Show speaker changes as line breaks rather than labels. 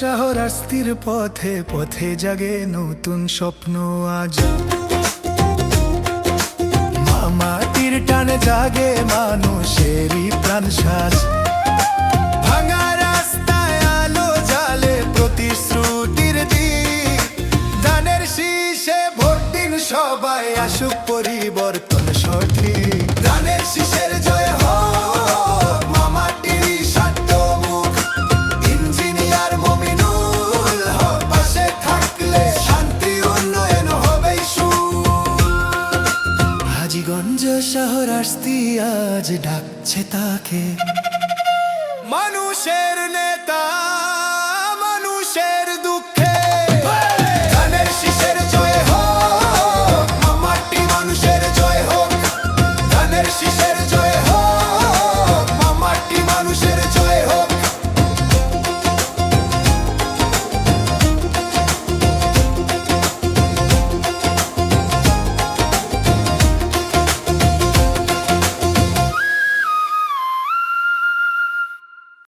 শহর আস্তির পথে পথে জাগে নতুন স্বপ্ন আজ। মামাটির টানে জাগে মানুষেরই প্রাণ আলো জালে প্রতিশ্রুতির সবাই, আসুক পরিবর্তন সঠিক। হাজিগঞ্জ শহর আসতি আজ ডাকছে তাকে। মানুষের